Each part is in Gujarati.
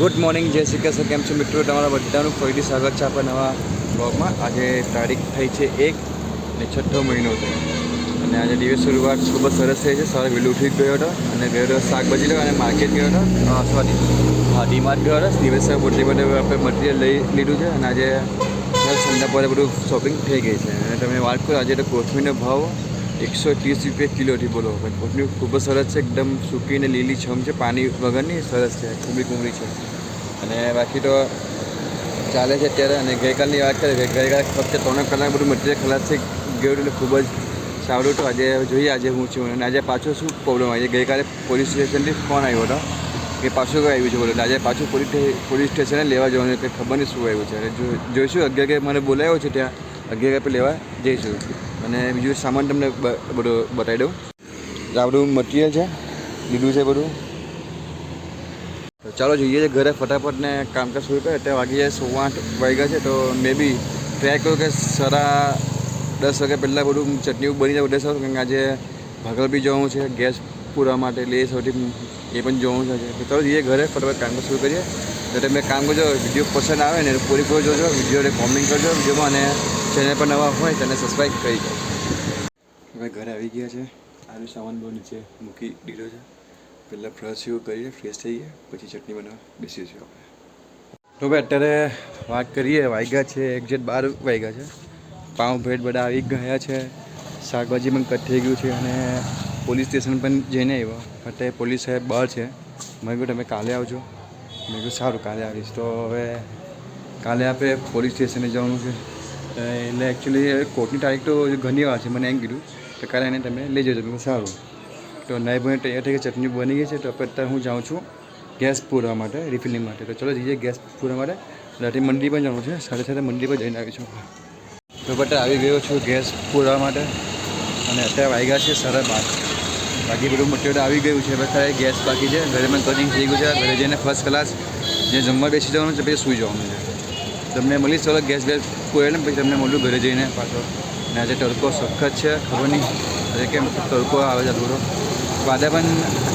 ગુડ મોર્નિંગ જય શ્રી કૃષ્ણ. કેમ છો મિત્રો? તમારા બધાનું ફરીથી સ્વાગત છે આપણા નવા બ્લોગમાં. આજે તારીખ થઈ છે એક ને છઠ્ઠો મહિનો છે. અને આજે દિવસ શરૂઆત ખૂબ જ સરસ થઈ છે. સવારે વહેલું ઉઠી ગયો હતો અને ગયો હતો શાકભાજી લેવા અને માર્કેટ ગયો હતો. સોરી હા ડીમાર્ટ ગયો હતો. દિવસે મોટી બધે આપણે મટીરિયલ લઈ લીધું છે. અને આજે સંડા પર બધું શોપિંગ થઈ ગઈ છે. અને તમે વાત કરો આજે તો કોથમીરનો ભાવ એકસો ત્રીસ રૂપિયા કિલોથી બોલો. કોથમીર ખૂબ જ સરસ છે, એકદમ સૂકીને લીલી છમ છે, પાણી વગરની સરસ છે કુમળી કુમળી છે અને બાકી તો ચાલે છે અત્યારે, અને ગઈકાલની વાત કરીએ ગઈકાલે ફક્ત ત્રણ કલાક બધું મટીરિયલ ખલાસ થઈ ગયું એટલે ખૂબ જ સારું હતું. આજે જોઈએ, આજે હું છું, અને આજે પાછો શું પ્રોબ્લેમ આવી? ગઈકાલે પોલીસ સ્ટેશનથી ફોન આવ્યો હતો, કે પાછું કઈ આવ્યું છે બોલો. આજે પાછું પોલીસ પોલીસ સ્ટેશને લેવા જવાનું કંઈ ખબર નહીં શું આવ્યું છે. અને જોઈશું, અગિયાર મને બોલાવ્યો છે ત્યાં, અગિયાર લેવા જઈશું. અને બીજું સામાન તમને બધું બતાવી દઉં. આ બધું મટીરિયલ છે, લીધું છે બધું. ચાલો જોઈએ છે ઘરે ફટાફટ ને કામકાજ શરૂ કરે, અત્યારે વાગી જાય સવા આઠ વાગ્યા છે, તો મે બી ટ્રાય કરું કે સારા દસ વાગ્યા પહેલાં બધું ચટણી બની જાય બધે સારું કેમ કે આજે ભાગલ બી જવાનું છે, ગેસ પૂરવા માટે એટલે એ સૌથી એ પણ જોવાનું છે તો ચાલો જઈએ ઘરે ફટાફટ કામકાજ શરૂ કરીએ. તો તમે કામ કરજો વીડિયો પસંદ આવે ને પૂરી પૂરો જોજો વિડીયોને કોમેન્ટ કરજો, વિડીયોમાં અને ચેનલ પર નવા હોય તેને સબસ્ક્રાઈબ કરી દો. હવે ઘરે આવી ગયા છે. આનો સામાન બહુ નીચે મૂકી દીધો છે. પહેલાં ફ્રેશ એવું કરીએ ફ્રેશ થઈએ પછી ચટણી બનાવવા બેસીશું આપણે. તો ભાઈ, અત્યારે વાત કરીએ વાગ્યા છે એક્ઝેક્ટ બાર વાગ્યા છે. પાઉં ભેટ બધા આવી ગયા છે. શાકભાજી પણ કટ થઈ ગયું છે અને પોલીસ સ્ટેશન પણ જઈને આવ્યો. અત્યારે પોલીસ સાહેબ બહાર છે. મેં કહ્યું તમે કાલે આવજો. મેં કહ્યું સારું, કાલે આવીશ. તો હવે કાલે આપણે પોલીસ સ્ટેશને જવાનું છે. એટલે એકચ્યુઅલી કોર્ટની તારીખ તો ઘણી વાર છે, મને એમ કીધું. તો કાલે એને તમે લઈ જજો. મેં સારું. તો નાઈ ભાઈ તૈયાર થઈ ગઈ, ચટણી બની ગઈ છે, તો અત્યારે હું જાઉં છું ગેસ પૂરવા માટે રિફિલિંગ માટે. તો ચલો જઈએ ગેસ પૂરવા માટે. રાતે મંડી પણ જવાનું છે. સાથે સાથે મંડી પર જઈને આવી છું તો બટ આવી ગયો છું ગેસ પૂરવા માટે. અને અત્યારે વાગ્યા છે સાડા બાર. બાકી બધું મટીરિયલ આવી ગયું છે. બધા ગેસ બાકી છે. ઘરે મને કટિંગ થઈ ગયું છે. ઘરે જઈને ફર્સ્ટ ક્લાસ જે જમવા બેસી જવાનું છે, પછી સૂઈ જવાનું છે. તમને મળી ચલો ગેસ બેસ પૂરે ને, પછી તમને મળ્યું ઘરે જઈને પાછો. અને આજે તડકો સખત છે, ખબર નહીં. આજે કેમ તડકો આવે છે થોડો. વાદા પણ,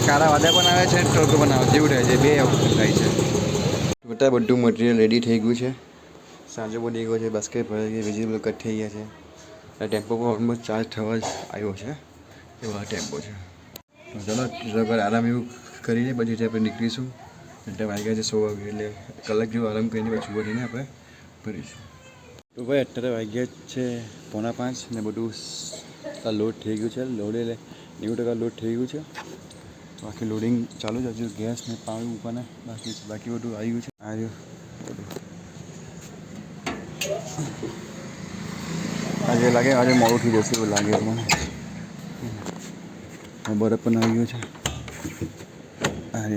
કાળા વાદા પણ આવે છે તડકો પણ આવે જેવું થાય છે, બે વખત થાય છે. બધા બધું મટીરિયલ રેડી થઈ ગયું છે. સાંજો બની ગયો છે બાસ્કેટ ભરાઈ ગઈ વેજીટેબલ કટ થઈ ગયા છે. ટેમ્પો પણ ઓલમોસ્ટ ચાર્જ થવા જ આવ્યો છે. એવો આ ટેમ્પો છે. ચલો જરા આરામ એવું કરીને પછી આપણે નીકળીશું. એટલે વાગ્યા છે સો વાગે, એટલે કલાક જેવું આરામ કરીને પછી ઉભરીને આપણે ભરીશું તો ભાઈ, અત્યારે વાગ્યા છે પોણા પાંચ ને બધું લોડ થઈ ગયું છે. લોડ એટલે નેવું ટકા લોડ થઈ ગયું છે. બાકી લોડિંગ ચાલુ જ, હજુ ગેસ ને પાણી ઉપાને બાકી બાકી બધું આવી ગયું છે. આ રહ્યું. બધું આજે લાગે, આજે મોડું થઈ જશે એવું લાગે મને. બરફ પણ આવી ગયો છે. આ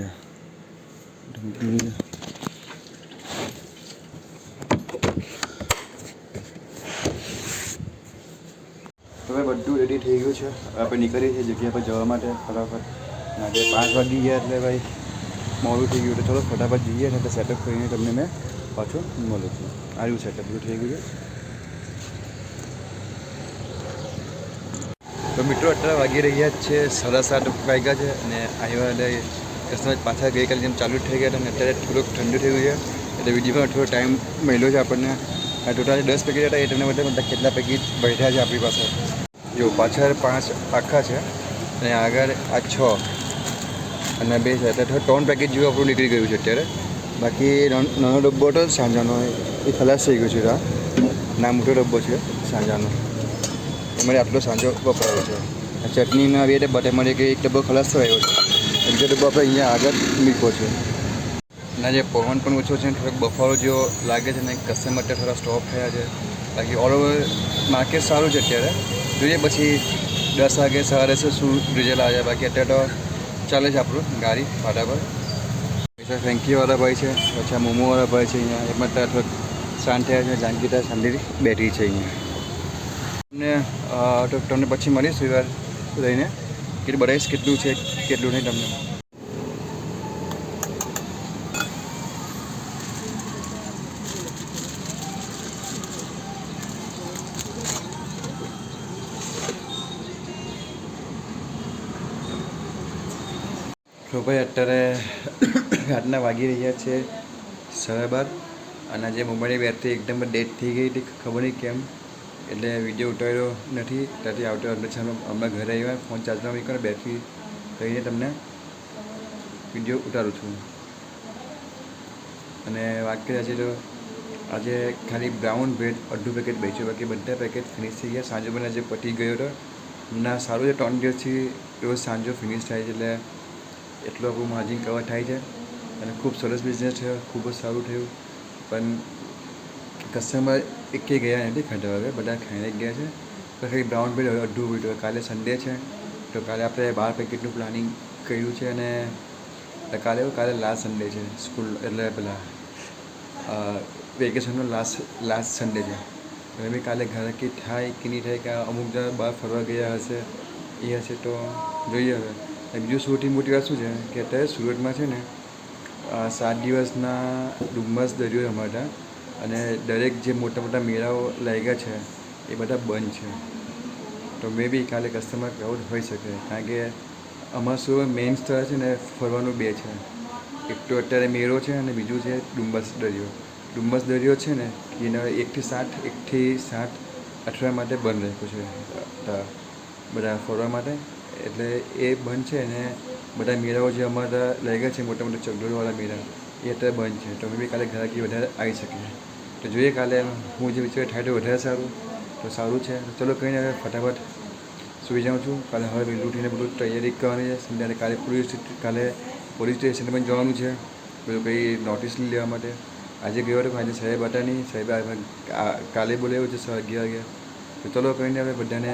ઢંકી હવે બધું રેડી થઈ ગયું છે. આપણે નીકળીએ છીએ જગ્યા પર જવા માટે ફટાફટ. આજે પાંચ વાગી ગયા એટલે ભાઈ મોડું થઈ ગયું એટલે ચલો ફટાફટ જઈએ ને એટલે સેટઅપ કરીને તમને મેં પાછું મળું છું. આવ્યું સેટઅપ બધું થઈ ગયું છે. તો મિત્રો અત્યારે વાગી રહ્યા છે સાડા સાત વાગ્યા છે અને આવ્યા એટલે કસ્ટમર પાછા ગઈકાલે જેમ ચાલુ થઈ ગયા અને અત્યારે થોડુંક ઠંડુ થઈ ગયું છે. એટલે વિડીયોમાં થોડો ટાઈમ મળ્યો છે આપણને. ટોટલ દસ પેકેજ હતા, એ તમને બધા કેટલા પેકેજ બેઠા છે આપણી પાસે? જો, પાછળ પાંચ આખા છે અને આગળ આ છ અને બે છે. એટલે ત્રણ પેકેજ જેવું આપણું નીકળી ગયું છે અત્યારે. બાકી નાનો ડબ્બો હતો સાંજાનો, એ ખલાસ થઈ ગયો છે આ ના, મોટો ડબ્બો છે સાંજાનો. મને આટલો સાંજો વપરાયો છે. ચટણીના આવી રીતે બટે મળે કે એક ડબ્બો ખલાસ થયો છે. બીજો ડબ્બો આપણે અહીંયા આગળ મૂક્યો છે. અને જે પવન પણ ઓછો છે થોડોક બફારો જેવો લાગે છે ને કસ્ટમર અત્યારે થોડા સ્ટોપ થયા છે. બાકી ઓલ ઓવર માર્કેટ સારું છે અત્યારે. જોઈએ પછી દસ વાગે સવારે છે શું રિઝલ્ટ આવે બાકી અત્યારે તો ચાલે છે આપણું ગાડી, ફાટા પર. પછી ફેન્કીવાળા ભાઈ છે, પછી મોમોવાળા ભાઈ છે અહીંયા. એમાં અત્યારે થોડોક શાંત થયા છે જાનકીતા શાંતિ બેઠી છે અહીંયા. તમને તમને પછી મળીશ વિવાર રહીને. કે બતાવીશ કેટલું છે, કેટલું નહીં તમને. તો ભાઈ અત્યારે રાતના વાગી રહ્યા છે સાડા બાર અને આજે મોબાઈલની બેટરી એકદમ ડેડ થઈ ગઈ હતી, ખબર નહીં કેમ. એટલે વીડિયો ઉતાર્યો નથી, ત્યાંથી આવતો અંદર છે હમણાં ઘરે આવ્યા ફોન ચાર્જમાં મૂક્યો બેટરી કહીને તમને વીડિયો ઉતારું છું. અને વાત કરીએ આજે તો આજે ખાલી બ્રાઉન બ્રેડ અડધું પેકેટ બેચ્યું, બાકી બધા પેકેટ ફિનિશ થઈ ગયા. સાંજે મને આજે પતી ગયો હતો. ના, સારું છે, ત્રણ દિવસથી રોજ સાંજો ફિનિશ થાય છે, એટલે એટલું આપણું માર્જિન કવર થાય છે અને ખૂબ સરસ બિઝનેસ થયો, ખૂબ જ સારું થયું. પણ કસ્ટમર એકે ગયા નથી ખાધા હવે, બધા ખાઈને ગયા છે. પછી બ્રાઉન બ્રેડ અડધું ઉઠ્યું કાલે સન્ડે છે, તો કાલે આપણે બાર પેકેટનું પ્લાનિંગ કર્યું છે અને કાલે કાલે લાસ્ટ સન્ડે છે સ્કૂલ એટલે પેલા વેકેશનનો લાસ્ટ લાસ્ટ સન્ડે છે. હવે બી કાલે ઘરે કે થાય કે નહીં થાય કે અમુક જણા બહાર ફરવા ગયા હશે, એ હશે તો જોઈએ હવે. બીજું સૌથી મોટી વાત શું છે? કે અત્યારે સુરતમાં છે ને સાત દિવસના ડુમ્મસ દરિયો અમારા. અને દરેક જે મોટા મોટા મેળાઓ લાગ્યા છે, એ બધા બંધ છે. તો મે બી કાલે કસ્ટમર ક્રાઉડ હોઈ શકે. કારણ કે અમારું શું મેઇન સ્થળ છે ને, ફરવાનું બે છે. એક તો અત્યારે મેળો છે અને બીજું છે ડુમ્બસ દરિયો. ડુમ્બસ દરિયો છે ને, એને એકથી સાત એકથી સાત અઠવાડિયા માટે બંધ રાખ્યો છે. બધા ફરવા માટે. એટલે એ બંધ છે ને બધા મેળાઓ જે અમારા લાગ્યા છે, મોટા મોટા ચકડોળવાળા મેળા, એ અત્યારે બંધ છે. તો અમે બી કાલે ઘરાકી વધારે આવી શકીએ. તો જોઈએ કાલે હું જે વિચાર થાય તો વધારે સારું. તો સારું છે. તો ચલો કંઈ નહીં, હવે ફટાફટ સુઈ જાઉં છું. કાલે હવે વહેલું ઉઠીને બધું તૈયારી કરવાની છે. સંધ્યાને કાલે પોલીસ કાલે પોલીસ સ્ટેશને પણ જવાનું છે. બધું કંઈ નોટિસ લેવા માટે. આજે ગયો હતો, આજે સાહેબ હતા નહીં. સાહેબે કાલે બોલાવ્યો છે અગિયાર વાગે તો ચલો કરીને હવે બધાને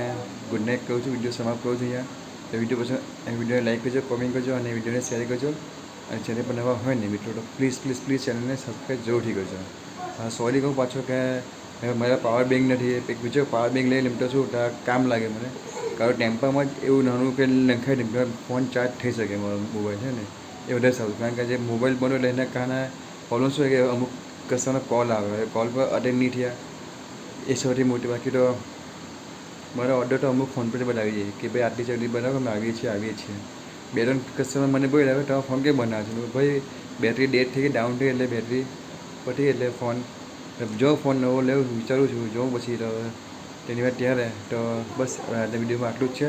ગુડ નાઇટ કહું છું. વીડિયો સમાપ્ત કરું છું અહીંયા. તો વીડિયો પછી વિડીયોને લાઈક કરજો કોમેન્ટ કરજો અને વિડીયોને શેર કરજો. અને ચેનલ પર નવા હોય ને મિત્રો, તો પ્લીઝ પ્લીઝ પ્લીઝ ચેનલને સબસ્ક્રાઈબ જરૂરથી કરજો. હા સોરી કહું પાછો કે મારા પાવર બેંક નથી. એક બીજો પાવર બેંક લઈ લીમતો છું, તો કામ લાગે મને. કારણ ટેમ્પામાં જ એવું નાનું કે નખાય ને ફોન ચાર્જ થઈ શકે મારો મોબાઈલ છે ને? એ વધારે સારું. કારણ કે જે મોબાઈલ બનો એટલે એના કારણે પ્રોબ્લેમ શું કે અમુક કશાનો કોલ આવે. કોલ પર અટેન્ડ નહીં થયા. એ સૌથી મોટી બાકી તો મારો ઓર્ડર તો અમુક ફોન પર બનાવી દઈએ કે ભાઈ આટલી જલ્દી બનાવો અમે આવીએ છીએ આવીએ છીએ બે ત્રણ કસ્ટમર મને બોલ્યા હવે તમે ફોન કેમ બનાવો છો ભાઈ બેટરી ડેડ થઈ ગઈ ડાઉન થઈ એટલે બેટરી પછી એટલે ફોન જો ફોન નવો લેવો વિચારું છું જોઉં પછી તો તેની વાત ત્યારે તો બસ આજના વિડીયોમાં આટલું જ છે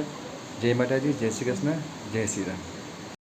જય માતાજી જય શ્રી કૃષ્ણ જય શ્રી રામ